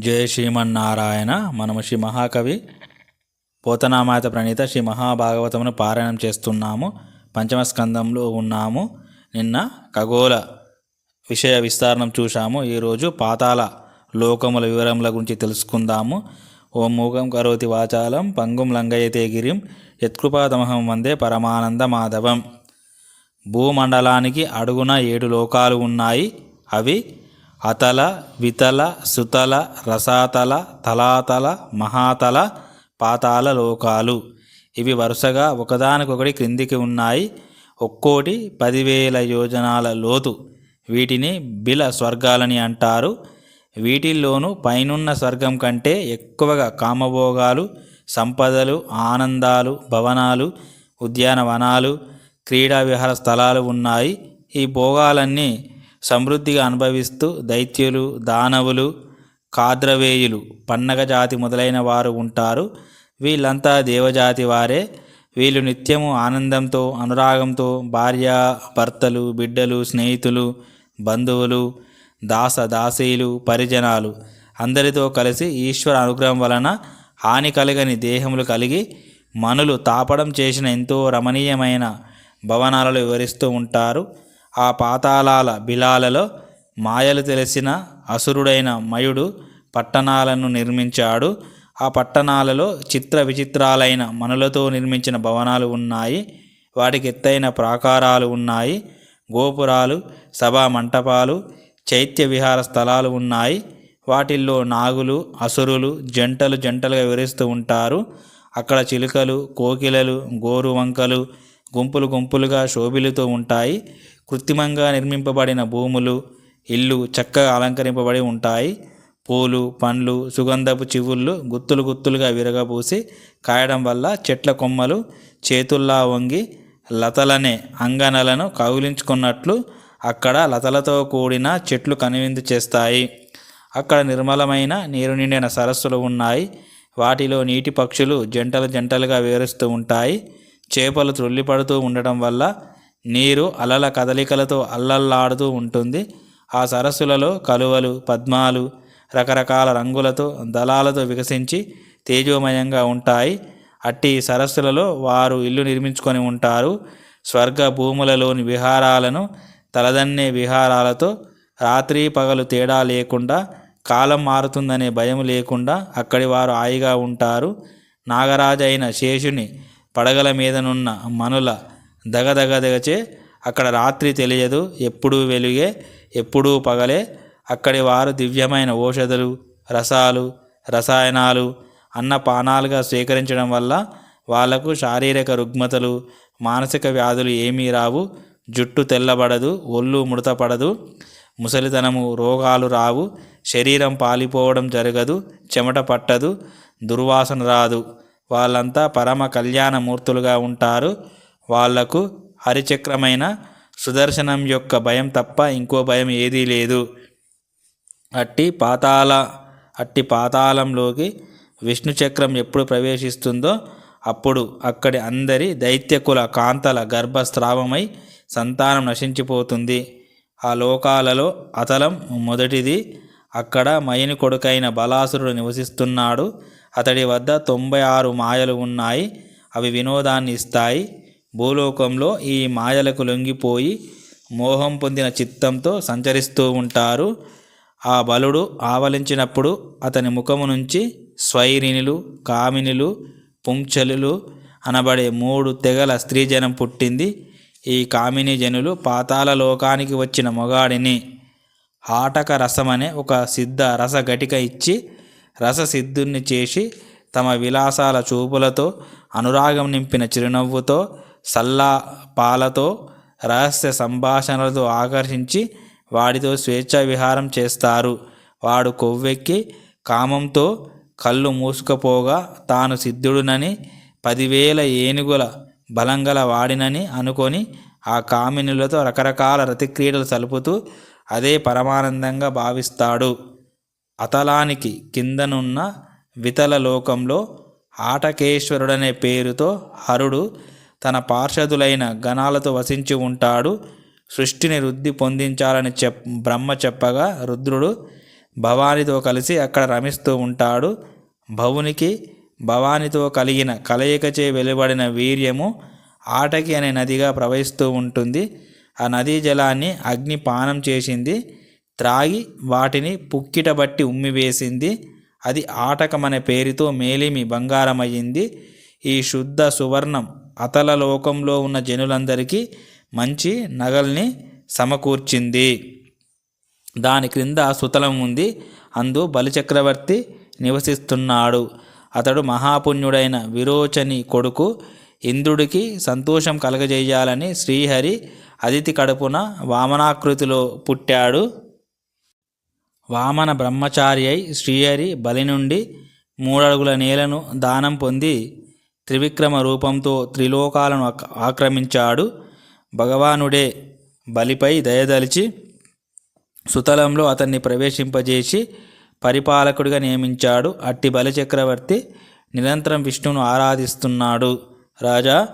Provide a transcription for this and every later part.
జయ శ్రీమన్నారాయణ మనము శ్రీ మహాకవి పోతనామాత ప్రణీత శ్రీ మహాభాగవతమును పారాయణం చేస్తున్నాము. పంచమ స్కందంలో ఉన్నాము. నిన్న ఖగోళ విషయ విస్తారణం చూశాము. ఈరోజు పాతాల లోకముల వివరముల గురించి తెలుసుకుందాము. ఓం మూగం కరోతి వాచాలం పంగుం లంగయతే గిరిం యత్కృపాతమహం వందే పరమానంద మాధవం భూమండలానికి అడుగున ఏడు లోకాలు ఉన్నాయి. అవి అతల వితల సుతల రసాతల తలాతల మహాతల పాతాల లోకాలు. ఇవి వరుసగా ఒకదానికొకటి క్రిందికి ఉన్నాయి. ఒక్కోటి పదివేల యోజనాల లోతు. వీటిని బిల స్వర్గాలని అంటారు. వీటిల్లోనూ పైనున్న స్వర్గం కంటే ఎక్కువగా కామభోగాలు సంపదలు ఆనందాలు భవనాలు ఉద్యానవనాలు క్రీడా విహార స్థలాలు ఉన్నాయి. ఈ భోగాలన్నీ సమృద్ధిగా అనుభవిస్తూ దైత్యులు దానవులు కాద్రవేయులు పన్నగ జాతి మొదలైన వారు ఉంటారు. వీళ్ళంతా దేవజాతి వారే. వీళ్ళు నిత్యము ఆనందంతో అనురాగంతో భార్య భర్తలు బిడ్డలు స్నేహితులు బంధువులు దాస దాసీలు పరిజనాలు. అందరితో కలిసి ఈశ్వర అనుగ్రహం వలన హాని కలగని దేహములు కలిగి మనులు తాపడం చేసిన ఎంతో రమణీయమైన భవనాలలో వివరిస్తూ ఉంటారు. ఆ పాతాళాల బిలాలలో మాయలు తెలిసిన అసురుడైన మయుడు పట్టణాలను నిర్మించాడు. ఆ పట్టణాలలో చిత్ర విచిత్రాలైన మనులతో నిర్మించిన భవనాలు ఉన్నాయి. వాటికి ఎత్తైన ప్రాకారాలు ఉన్నాయి. గోపురాలు సభా మంటపాలు చైత్య విహార స్థలాలు ఉన్నాయి. వాటిల్లో నాగులు అసురులు జంటలు జంటలుగా వివరిస్తూ ఉంటారు. అక్కడ చిలుకలు కోకిలలు గోరువంకలు గుంపులు గుంపులుగా శోభిలుతూ ఉంటాయి. కృత్రిమంగా నిర్మింపబడిన భూములు ఇల్లు చక్కగా అలంకరింపబడి ఉంటాయి. పూలు పండ్లు సుగంధపు చివుళ్ళు గుత్తులు గుత్తులుగా విరగబూసి కాయడం వల్ల చెట్ల కొమ్మలు చేతుల్లా వంగి లతలనే అంగనలను కౌలించుకున్నట్లు అక్కడ లతలతో కూడిన చెట్లు కనువిందు చేస్తాయి. అక్కడ నిర్మలమైన నీరు నిండిన సరస్సులు ఉన్నాయి. వాటిలో నీటి పక్షులు జంటలు జంటలుగా వివరిస్తూ ఉంటాయి. చేపలు త్రుళ్ళిపడుతూ ఉండటం వల్ల నీరు అలల కదలికలతో అల్లల్లాడుతూ ఉంటుంది. ఆ సరస్సులలో కలువలు పద్మాలు రకరకాల రంగులతో దళాలతో వికసించి తేజోమయంగా ఉంటాయి. అట్టి సరస్సులలో వారు ఇల్లు నిర్మించుకొని ఉంటారు. స్వర్గ భూములలోని విహారాలను తలదన్నే విహారాలతో రాత్రి పగలు తేడా లేకుండా కాలం మారుతుందనే భయం లేకుండా అక్కడి వారు హాయిగా ఉంటారు. నాగరాజైన శేషుని పడగల మీదనున్న మనుల దగదగదగచే అక్కడ రాత్రి తెలియదు ఎప్పుడూ వెలుగే ఎప్పుడూ పగలే. అక్కడి వారు దివ్యమైన ఔషధులు రసాలు రసాయనాలు అన్నపానాలుగా స్వీకరించడం వల్ల వాళ్ళకు శారీరక రుగ్మతలు మానసిక వ్యాధులు ఏమీ రావు జుట్టు తెల్లబడదు ఒళ్ళు ముడతపడదు ముసలితనము రోగాలు రావు శరీరం పాలిపోవడం జరగదు చెమట పట్టదు దుర్వాసన రాదు. వాళ్ళంతా పరమ కళ్యాణమూర్తులుగా ఉంటారు. వాళ్ళకు హరిచక్రమైన సుదర్శనం యొక్క భయం తప్ప ఇంకో భయం ఏదీ లేదు. అట్టి పాతాళ అట్టి పాతాళంలోకి విష్ణు చక్రం ఎప్పుడు ప్రవేశిస్తుందో అప్పుడు అక్కడి అందరి దైత్యకుల కాంతల గర్భస్రావమై సంతానం నశించిపోతుంది. ఆ లోకాలలో అతలం మొదటిది. అక్కడ మయని కొడుకైన బలాసురుడు నివసిస్తున్నాడు. అతడి వద్ద తొంభై ఆరు మాయలు ఉన్నాయి అవి వినోదాన్ని ఇస్తాయి. భూలోకంలో ఈ మాయలకు లొంగిపోయి మోహం పొందిన చిత్తంతో సంచరిస్తూ ఉంటారు. ఆ బలుడు ఆవలించినప్పుడు అతని ముఖము నుంచి స్వైరిణులు కామినులు పుంచలులు అనబడే మూడు తెగల స్త్రీజనం పుట్టింది. ఈ కామిని జనులు పాతాల లోకానికి వచ్చిన మొగాడిని. ఆటక రసమనే ఒక సిద్ధ రసఘటిక ఇచ్చి రససిద్ధుణ్ణి చేసి తమ విలాసాల చూపులతో అనురాగం నింపిన చిరునవ్వుతో సల్లా పాలతో రహస్య సంభాషణలతో ఆకర్షించి వాడితో స్వేచ్ఛ విహారం చేస్తారు. వాడు కొవ్వెక్కి కామంతో కళ్ళు మూసుకుపోగా తాను సిద్ధుడునని పదివేల ఏనుగుల బలంగల వాడినని అనుకొని ఆ కామినులతో రకరకాల రతిక్రీడలు సలుపుతూ అదే పరమానందంగా భావిస్తాడు. అతలానికి కిందనున్న వితల లోకంలో ఆటకేశ్వరుడనే పేరుతో హరుడు తన పార్షదులైన గణాలతో వసించి ఉంటాడు. సృష్టిని వృద్ధి పొందించాలని చెప్ బ్రహ్మ చెప్పగా రుద్రుడు భవానితో కలిసి అక్కడ రమిస్తూ ఉంటాడు. భవునికి భవానితో కలిగిన కలయికచే వెలువడిన వీర్యము ఆటకి అనే నదిగా ప్రవహిస్తూ ఉంటుంది. ఆ నదీ జలాన్ని అగ్ని పానం చేసింది. త్రాగి వాటిని పుక్కిటబట్టి ఉమ్మివేసింది. అది ఆటకమనే పేరుతో మేలిమి బంగారమయ్యింది. ఈ శుద్ధ సువర్ణం అతల లోకంలో ఉన్న జనులందరికీ మంచి నగల్ని సమకూర్చింది. దాని క్రింద సుతలం ఉంది. అందు బలిచక్రవర్తి నివసిస్తున్నాడు. అతడు మహాపుణ్యుడైన విరోచని కొడుకు. ఇంద్రుడికి సంతోషం కలగజేయాలని శ్రీహరి అదితి కడుపున వామనాకృతిలో పుట్టాడు. వామన బ్రహ్మచారి అయి శ్రీహరి బలి నుండి మూడడుగుల నేలను దానం పొంది త్రివిక్రమ రూపంతో త్రిలోకాలను ఆక్రమించాడు. భగవానుడే బలిపై దయదలిచి సుతలంలో అతన్ని ప్రవేశింపజేసి పరిపాలకుడిగా నియమించాడు. అట్టి బలిచక్రవర్తి నిరంతరం విష్ణువును ఆరాధిస్తున్నాడు. రాజా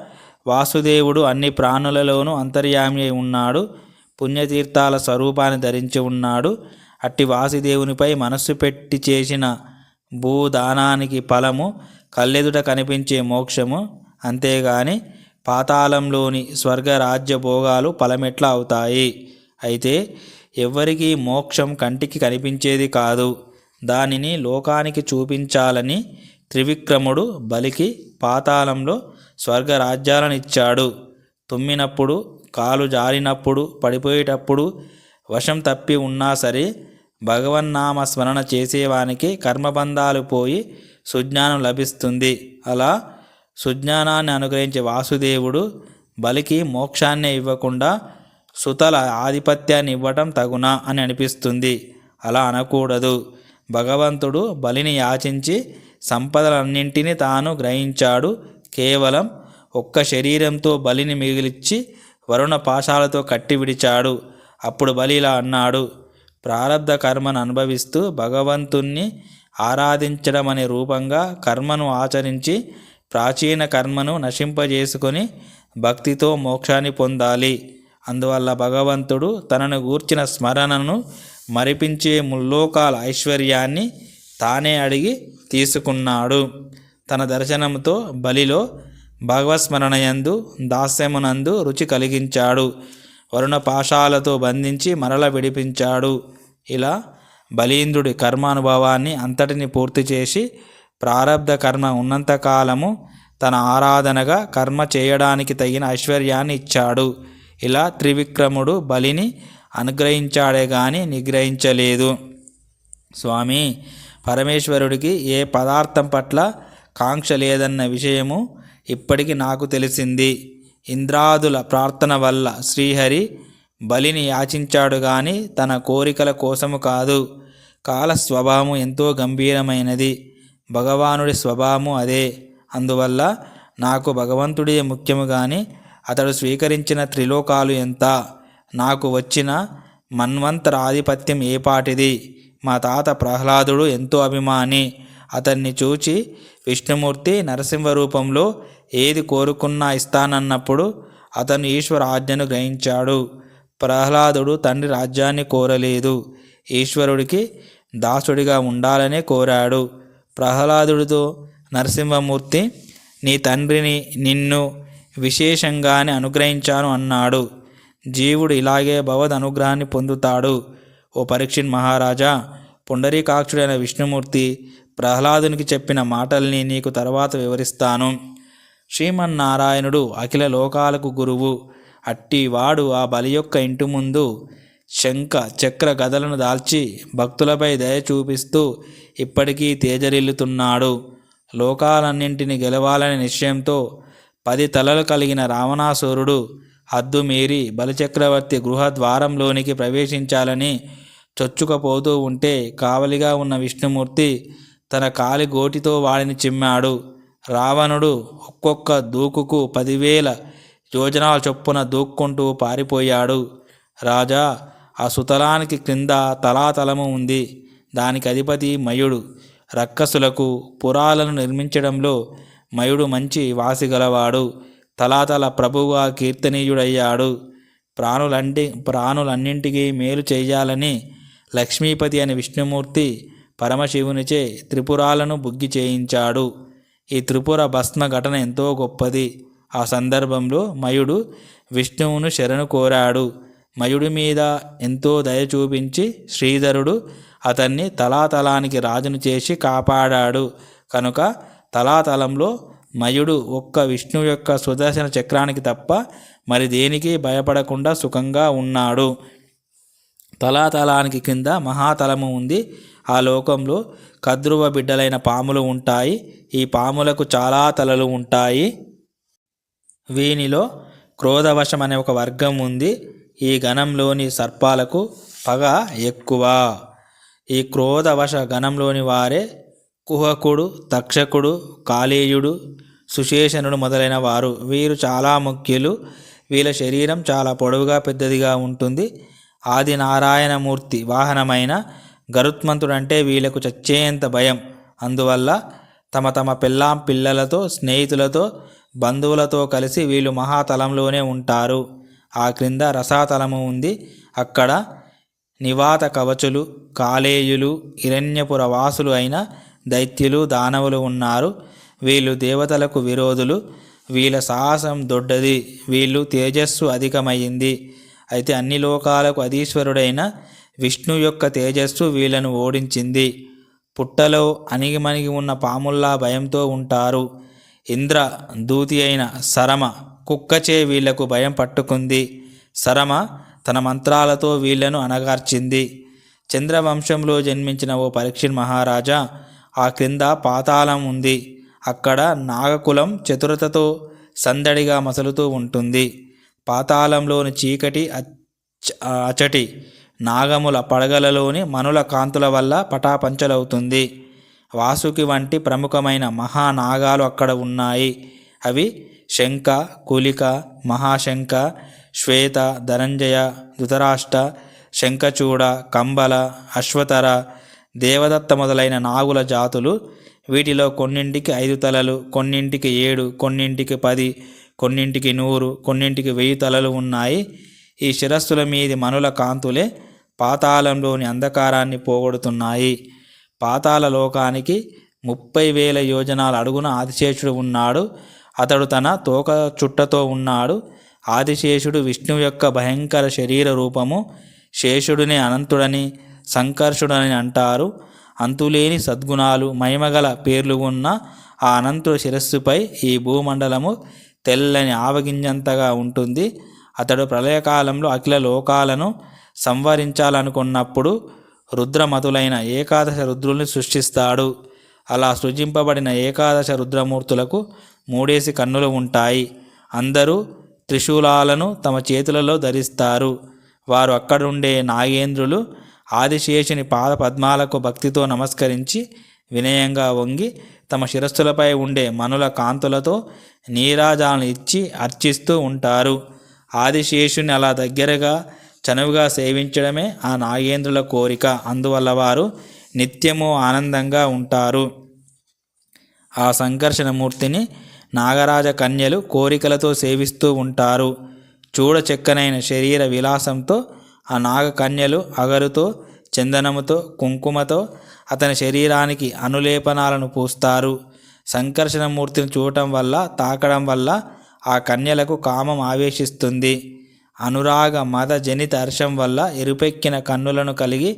వాసుదేవుడు అన్ని ప్రాణులలోనూ అంతర్యామి అయి ఉన్నాడు. పుణ్యతీర్థాల స్వరూపాన్ని ధరించి ఉన్నాడు. అట్టి వాసుదేవునిపై మనస్సు పెట్టి చేసిన భూదానానికి ఫలము కళ్ళెదుట కనిపించే మోక్షము. అంతేగాని పాతాళంలోని స్వర్గరాజ్య భోగాలు ఫలమెట్లా అవుతాయి. అయితే ఎవ్వరికీ మోక్షం కంటికి కనిపించేది కాదు. దానిని లోకానికి చూపించాలని త్రివిక్రముడు బలికి పాతాళంలో స్వర్గ రాజ్యాలను ఇచ్చాడు. తుమ్మినప్పుడు కాలు జారినప్పుడు పడిపోయేటప్పుడు వశం తప్పి ఉన్నా సరే భగవన్నామ స్మరణ చేసేవానికి కర్మబంధాలు పోయి సుజ్ఞానం లభిస్తుంది. అలా సుజ్ఞానాన్ని అనుగ్రహించే వాసుదేవుడు బలికి మోక్షాన్నే ఇవ్వకుండా సుతల ఆధిపత్యాన్ని ఇవ్వటం తగునా అని అనిపిస్తుంది. అలా అనకూడదు. భగవంతుడు బలిని యాచించి సంపదలన్నింటినీ తాను గ్రహించాడు. కేవలం ఒక్క శరీరంతో బలిని మిగిలిచ్చి వరుణ పాశాలతో కట్టి విడిచాడు అప్పుడు బలి ఇలా అన్నాడు ప్రారంధ కర్మను అనుభవిస్తూ భగవంతుణ్ణి ఆరాధించడం అనే రూపంగా కర్మను ఆచరించి ప్రాచీన కర్మను నశింపజేసుకొని భక్తితో మోక్షాన్ని పొందాలి. అందువల్ల భగవంతుడు తనను గూర్చిన స్మరణను మరిపించే ముల్లోకాల ఐశ్వర్యాన్ని తానే అడిగి తీసుకున్నాడు. తన దర్శనంతో బలిలో భగవత్స్మరణయందు దాస్యమునందు రుచి కలిగించాడు. వరుణ పాశాలతో బంధించి మరల విడిపించాడు. ఇలా బలీంద్రుడి కర్మానుభవాన్ని అంతటిని పూర్తి చేసి ప్రారబ్ధ కర్మ ఉన్నంతకాలము తన ఆరాధనగా కర్మ చేయడానికి తగిన ఐశ్వర్యాన్ని ఇచ్చాడు. ఇలా త్రివిక్రముడు బలిని అనుగ్రహించాడే గాని నిగ్రహించలేదు. స్వామి పరమేశ్వరుడికి ఏ పదార్థం పట్ల కాంక్ష లేదన్న విషయము ఇప్పటికి నాకు తెలిసింది. ఇంద్రాదుల ప్రార్థన వల్ల శ్రీహరి బలిని యాచించాడు గాని తన కోరికల కోసము కాదు. కాల స్వభావము ఎంతో గంభీరమైనది. భగవానుడి స్వభావము అదే. అందువల్ల నాకు భగవంతుడే ముఖ్యము కానీ అతడు స్వీకరించిన త్రిలోకాలు ఎంత? నాకు వచ్చిన మన్వంతర ఆధిపత్యం ఏపాటిది మా తాత ప్రహ్లాదుడు ఎంతో అభిమాని. అతన్ని చూచి విష్ణుమూర్తి నరసింహ రూపంలో ఏది కోరుకున్నా ఇస్తానన్నప్పుడు అతను ఈశ్వర ఆజ్ఞను గ్రహించాడు. ప్రహ్లాదుడు తండ్రి రాజ్యాన్ని కోరలేదు. ఈశ్వరుడికి దాసుడిగా ఉండాలనే కోరాడు. ప్రహ్లాదుడితో నరసింహమూర్తి నీ తండ్రిని నిన్ను విశేషంగానే అనుగ్రహించాను అన్నాడు. జీవుడు ఇలాగే భగవద్ అనుగ్రహాన్ని పొందుతాడు. ఓ పరీక్షిన్ మహారాజా పుండరీకాక్షుడైన విష్ణుమూర్తి ప్రహ్లాదునికి చెప్పిన మాటల్ని నీకు తర్వాత వివరిస్తాను. శ్రీమన్నారాయణుడు అఖిల లోకాలకు గురువు. అట్టివాడు ఆ బలి యొక్క ఇంటి ముందు శంఖ చక్ర గదలను దాల్చి భక్తులపై దయ చూపిస్తూ ఇప్పటికీ తేజరిల్లుతున్నాడు. లోకాలన్నింటిని గెలవాలనే నిశ్చయంతో పది తలలు కలిగిన రావణాసురుడు హద్దు మీరి బలిచక్రవర్తి గృహద్వారంలోనికి ప్రవేశించాలని చొచ్చుకపోతూ ఉంటే కావలిగా ఉన్న విష్ణుమూర్తి తన కాలి గోటితో వాడిని చిమ్మాడు. రావణుడు ఒక్కొక్క దూకుకు పదివేల యోజనాల చొప్పున దూక్కుంటూ పారిపోయాడు. రాజా ఆ సుతలానికి క్రింద తలాతలము ఉంది. దానికి అధిపతి మయుడు. రక్కసులకు పురాలను నిర్మించడంలో మయుడు మంచి వాసిగలవాడు. తలాతల ప్రభువుగా కీర్తనీయుడయ్యాడు. ప్రాణులంటి ప్రాణులన్నింటికీ మేలు చేయాలని లక్ష్మీపతి అనే విష్ణుమూర్తి పరమశివునిచే త్రిపురాలను బుగ్గి చేయించాడు. ఈ త్రిపుర భస్మ ఘటన ఎంతో గొప్పది. ఆ సందర్భంలో మయుడు విష్ణువును శరణు కోరాడు. మయుడి మీద ఎంతో దయ చూపించి శ్రీధరుడు అతన్ని తలాతలానికి రాజును చేసి కాపాడాడు. కనుక తలాతలంలో మయుడు ఒక్క విష్ణువు యొక్క సుదర్శన చక్రానికి తప్ప మరి దేనికి భయపడకుండా సుఖంగా ఉన్నాడు. తలాతలానికి కింద మహాతలము ఉంది. ఆ లోకంలో కద్రువ బిడ్డలైన పాములు ఉంటాయి. ఈ పాములకు చాలా తలలు ఉంటాయి. వీనిలో క్రోధవశం అనే ఒక వర్గం ఉంది. ఈ గణంలోని సర్పాలకు పగ ఎక్కువ. ఈ క్రోధవశ గణంలోని వారే కుహకుడు తక్షకుడు కాళేయుడు సుశేషనుడు మొదలైన వారు. వీరు చాలా ముఖ్యులు. వీళ్ళ శరీరం చాలా పొడవుగా పెద్దదిగా ఉంటుంది. ఆది నారాయణమూర్తి వాహనమైన గరుత్మంతుడంటే వీళ్ళకు వీళ్ళకు చచ్చేంత భయం. అందువల్ల తమ తమ పిల్లాం పిల్లలతో స్నేహితులతో బంధువులతో కలిసి వీళ్ళు మహాతలంలోనే ఉంటారు. ఆ క్రింద రసాతలము ఉంది. అక్కడ నివాత కవచులు కాలేయులు హిరణ్యపుర వాసులు అయిన దైత్యులు దానవులు ఉన్నారు. వీళ్ళు దేవతలకు విరోధులు. వీళ్ళ సాహసం దొడ్డది. వీళ్ళు తేజస్సు అధికమైంది. అయితే అన్ని లోకాలకు అధీశ్వరుడైన విష్ణు యొక్క తేజస్సు వీళ్ళను ఓడించింది. పుట్టలో అణిగిమణిగి ఉన్న పాముల్లా భయంతో ఉంటారు. ఇంద్ర దూతి అయిన సరమ కుక్కచే వీళ్ళకు భయం పట్టుకుంది. సరమ తన మంత్రాలతో వీళ్ళను అణగార్చింది. చంద్రవంశంలో జన్మించిన ఓ పరీక్షిణ్ మహారాజా ఆ క్రింద పాతాళం ఉంది. అక్కడ నాగకులం చతురతతో సందడిగా మసలుతూ ఉంటుంది. పాతాళంలోని చీకటి అచ్- అచటి నాగముల పడగలలోని మనుల కాంతుల వల్ల పటాపంచలవుతుంది. వాసుకి వంటి ప్రముఖమైన మహానాగాలు అక్కడ ఉన్నాయి. అవి శంఖ కులిక మహాశంఖ శ్వేత ధనంజయ ధృతరాష్ట్ర శంఖచూడ కంబల అశ్వతర దేవదత్త మొదలైన నాగుల జాతులు వీటిలో కొన్నింటికి ఐదు తలలు కొన్నింటికి ఏడు కొన్నింటికి పది కొన్నింటికి నూరు కొన్నింటికి వెయ్యి తలలు ఉన్నాయి. ఈ శిరస్సుల మీది మనుల కాంతులే పాతాళంలోని అంధకారాన్ని పోగొడుతున్నాయి. పాతాళ లోకానికి ముప్పై వేల యోజనాల అడుగున ఆదిశేషుడు ఉన్నాడు. అతడు తన తోక చుట్టతో ఉన్నాడు. ఆదిశేషుడు విష్ణువు యొక్క భయంకర శరీర రూపము శేషుడిని అనంతుడని సంకర్షుడని అంటారు. అంతులేని సద్గుణాలు మహిమగల పేర్లు ఉన్న ఆ అనంతుడి శిరస్సుపై ఈ భూమండలము తెల్లని ఆవగింజంతగా ఉంటుంది. అతడు ప్రళయకాలంలో అఖిల లోకాలను సంవరించాలనుకున్నప్పుడు రుద్రమతులైన ఏకాదశ రుద్రుల్ని సృష్టిస్తాడు. అలా సృజింపబడిన ఏకాదశ రుద్రమూర్తులకు మూడేసి కన్నులు ఉంటాయి. అందరూ త్రిశూలాలను తమ చేతులలో ధరిస్తారు. వారు అక్కడుండే నాగేంద్రులు ఆదిశేషుని పాద పద్మాలకు భక్తితో నమస్కరించి వినయంగా వంగి తమ శిరస్సులపై ఉండే మనుల కాంతులతో నీరాజాలను ఇచ్చి అర్చిస్తూ ఉంటారు. ఆదిశేషుని అలా దగ్గరగా చనువుగా సేవించడమే ఆ నాగేంద్రుల కోరిక. అందువల్ల వారు నిత్యము ఆనందంగా ఉంటారు. ఆ సంకర్షణమూర్తిని నాగరాజ కన్యలు కోరికలతో సేవిస్తూ ఉంటారు. చూడ చెక్కనైన శరీర విలాసంతో ఆ నాగకన్యలు అగరుతో చందనముతో కుంకుమతో అతని శరీరానికి అనులేపనాలను పూస్తారు. సంకర్షణమూర్తిని చూడటం వల్ల తాకడం వల్ల ఆ కన్యలకు కామం ఆవేశిస్తుంది. అనురాగ మద జనిత హర్షం వల్ల ఎరుపెక్కిన కన్నులను కలిగి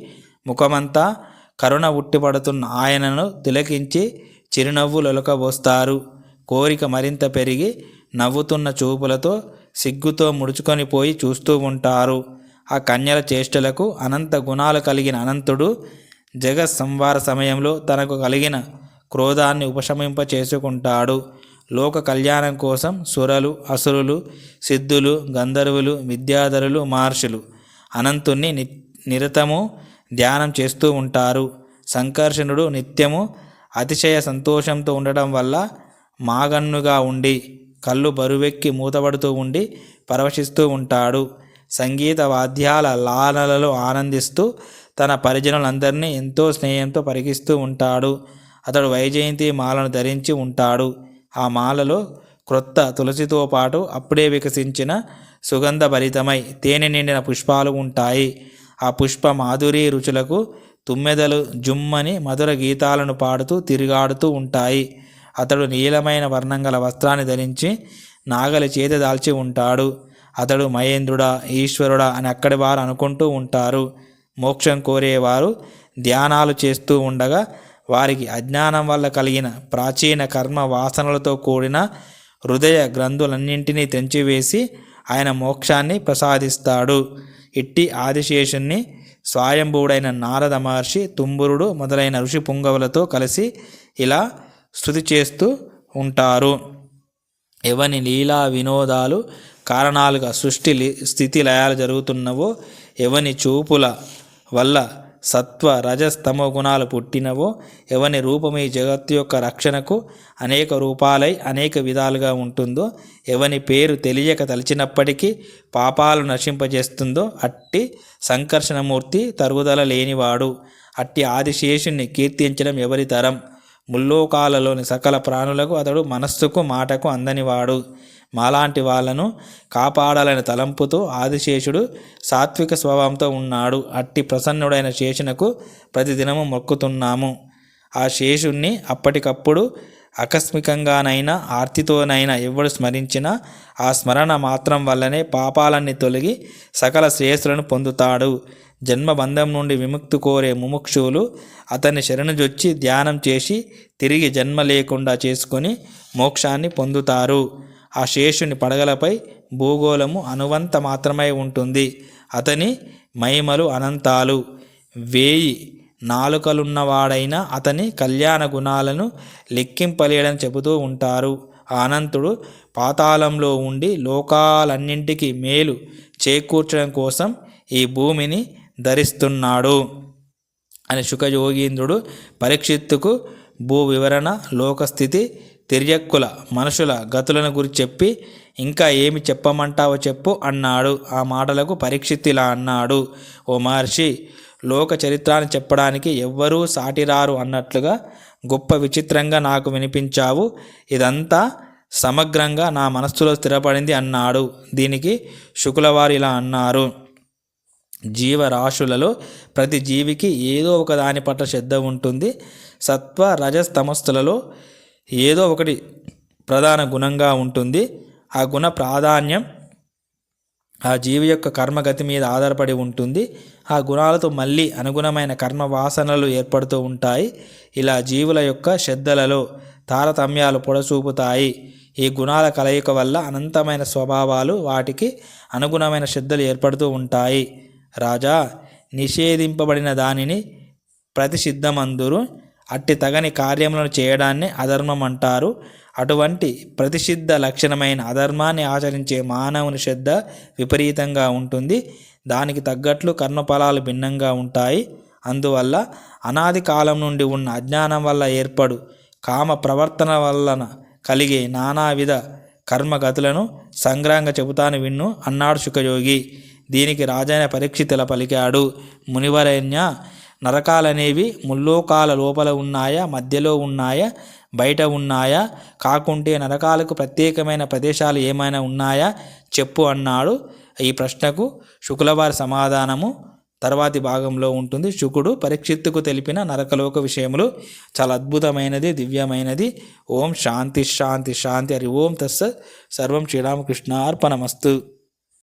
ముఖమంతా కరుణ ఉట్టిపడుతున్న ఆయనను తిలకించి చిరునవ్వులొలకబోస్తారు కోరిక మరింత పెరిగి నవ్వుతున్న చూపులతో సిగ్గుతో ముడుచుకొని పోయి చూస్తూ ఉంటారు. ఆ కన్యల చేష్టలకు అనంత గుణాలు కలిగిన అనంతుడు జగత్ సంవార సమయంలో తనకు కలిగిన క్రోధాన్ని ఉపశమింప చేసుకుంటాడు లోక కళ్యాణం కోసం సురలు అసురులు సిద్ధులు గంధర్వులు విద్యాధరులు మహర్షులు అనంతుణ్ణి ని నిరతము ధ్యానం చేస్తూ ఉంటారు. సంకర్షణుడు నిత్యము అతిశయ సంతోషంతో ఉండడం వల్ల మాగన్నుగా ఉండి కళ్ళు బరువెక్కి మూతపడుతూ ఉండి పరవశిస్తూ ఉంటాడు. సంగీత వాద్యాల లానలలో ఆనందిస్తూ తన పరిజనులందరినీ ఎంతో స్నేహంతో పరిగిస్తూ ఉంటాడు. అతడు వైజయంతి మాలను ధరించి ఉంటాడు. ఆ మాలలో క్రొత్త తులసితో పాటు అప్పుడే వికసించిన సుగంధభరితమై తేనె నిండిన పుష్పాలు ఉంటాయి. ఆ పుష్ప మాధురి రుచులకు తుమ్మెదలు జుమ్మని మధుర గీతాలను పాడుతూ తిరిగాడుతూ ఉంటాయి. అతడు నీలమైన వర్ణం గల వస్త్రాన్ని ధరించి నాగలి చేత దాల్చి ఉంటాడు. అతడు మహేంద్రుడా ఈశ్వరుడా అని అక్కడి వారు అనుకుంటూ ఉంటారు. మోక్షం కోరేవారు ధ్యానాలు చేస్తూ ఉండగా వారికి అజ్ఞానం వల్ల కలిగిన ప్రాచీన కర్మ వాసనలతో కూడిన హృదయ గ్రంథులన్నింటినీ తెంచివేసి ఆయన మోక్షాన్ని ప్రసాదిస్తాడు. ఇట్టి ఆదిశేషుణ్ణి స్వయంభువుడైన నారద మహర్షి తుంబురుడు మొదలైన ఋషి పుంగవులతో కలిసి ఇలా స్థుతి చేస్తూ ఉంటారు. ఎవని లీలా వినోదాలు కారణాలుగా సృష్టి స్థితి లయాలు జరుగుతున్నవో ఎవని చూపుల వల్ల సత్వ రజస్తమో గుణాలు పుట్టినవో ఎవని రూపం ఈ జగత్తు యొక్క రక్షణకు అనేక రూపాలై అనేక విధాలుగా ఉంటుందో ఎవని పేరు తెలియక తలిచినప్పటికీ పాపాలు నశింపజేస్తుందో అట్టి సంకర్షణమూర్తి తరుగుదల లేనివాడు. అట్టి ఆదిశేషుణ్ణి కీర్తించడం ఎవరి తరం? ముల్లోకాలలోని సకల ప్రాణులకు అతడు మనస్సుకు మాటకు అందనివాడు మాలాంటి వాళ్ళను కాపాడాలని తలంపుతో ఆదిశేషుడు సాత్విక స్వభావంతో ఉన్నాడు. అట్టి ప్రసన్నుడైన శేషునకు ప్రతిదినము మొక్కుతున్నాము. ఆ శేషుణ్ణి అప్పటికప్పుడు ఆకస్మికంగానైనా ఆర్తితోనైనా ఎవడు స్మరించినా ఆ స్మరణ మాత్రం వల్లనే పాపాలన్నీ తొలగి సకల శ్రేయస్సులను పొందుతాడు. జన్మబంధం నుండి విముక్తి కోరే ముముక్షువులు అతన్ని శరణుజొచ్చి ధ్యానం చేసి తిరిగి జన్మ లేకుండా చేసుకొని మోక్షాన్ని పొందుతారు. ఆ శేషుని పడగలపై భూగోళము అనువంత మాత్రమై ఉంటుంది. అతని మహిమలు అనంతాలు. వేయి నాలుకలున్నవాడైన అతని కళ్యాణ గుణాలను లెక్కింపలేడని చెబుతూ ఉంటారు. ఆ అనంతుడు పాతాళంలో ఉండి లోకాలన్నింటికి మేలు చేకూర్చడం కోసం ఈ భూమిని ధరిస్తున్నాడు అని శుకయోగీంద్రుడు పరీక్షిత్తుకు భూ వివరణ లోకస్థితి తిర్యక్కుల మనుషుల గతులను గురించి చెప్పి ఇంకా ఏమి చెప్పమంటావో చెప్పు అన్నాడు. ఆ మాటలకు పరీక్షిత్ ఇలా అన్నాడు. ఓ మహర్షి లోక చరిత్రాన్ని చెప్పడానికి ఎవ్వరూ సాటిరారు అన్నట్లుగా గొప్ప విచిత్రంగా నాకు వినిపించావు. ఇదంతా సమగ్రంగా నా మనస్సులో స్థిరపడింది అన్నాడు. దీనికి శుకులవారు ఇలా అన్నారు. జీవరాశులలో ప్రతి జీవికి ఏదో ఒక దాని పట్ల శ్రద్ధ ఉంటుంది. సత్వ రజస్తమస్తులలో ఏదో ఒకటి ప్రధాన గుణంగా ఉంటుంది. ఆ గుణ ప్రాధాన్యం ఆ జీవి యొక్క కర్మగతి మీద ఆధారపడి ఉంటుంది. ఆ గుణాలతో మళ్ళీ అనుగుణమైన కర్మ వాసనలు ఏర్పడుతూ ఉంటాయి. ఇలా జీవుల యొక్క శ్రద్ధలలో తారతమ్యాలు పొడచూపుతాయి. ఈ గుణాల కలయిక వల్ల అనంతమైన స్వభావాలు వాటికి అనుగుణమైన శ్రద్ధలు ఏర్పడుతూ ఉంటాయి. రాజా నిషేధింపబడిన దానిని ప్రతిషిద్ధమందురు. అట్టి తగని కార్యములను చేయడాన్ని అధర్మం అంటారు అటువంటి ప్రతిషిద్ధ లక్షణమైన అధర్మాన్ని ఆచరించే మానవుని శ్రద్ధ విపరీతంగా ఉంటుంది. దానికి తగ్గట్లు కర్మఫలాలు భిన్నంగా ఉంటాయి. అందువల్ల అనాది కాలం నుండి ఉన్న అజ్ఞానం వల్ల ఏర్పడు కామ ప్రవర్తన వలన కలిగే నానావిధ కర్మగతులను సంగ్రహంగా చెబుతాను విన్ను అన్నాడు శుకయోగి దీనికి రాజైన పరీక్షితుల పలికాడు మునివరేణ్య నరకాలనేవి ముల్లోకాల లోపల ఉన్నాయా మధ్యలో ఉన్నాయా బయట ఉన్నాయా? కాకుంటే నరకాలకు ప్రత్యేకమైన ప్రదేశాలు ఏమైనా ఉన్నాయా? చెప్పు అన్నాడు. ఈ ప్రశ్నకు శుక్లవారి సమాధానము తర్వాతి భాగంలో ఉంటుంది. శుకుడు పరీక్షిత్తుకు తెలిపిన నరకలోక విషయములు చాలా అద్భుతమైనది దివ్యమైనది. ఓం శాంతి శాంతి శాంతి. హరి ఓం తస్స. సర్వం శ్రీరామకృష్ణ అర్పణమస్తు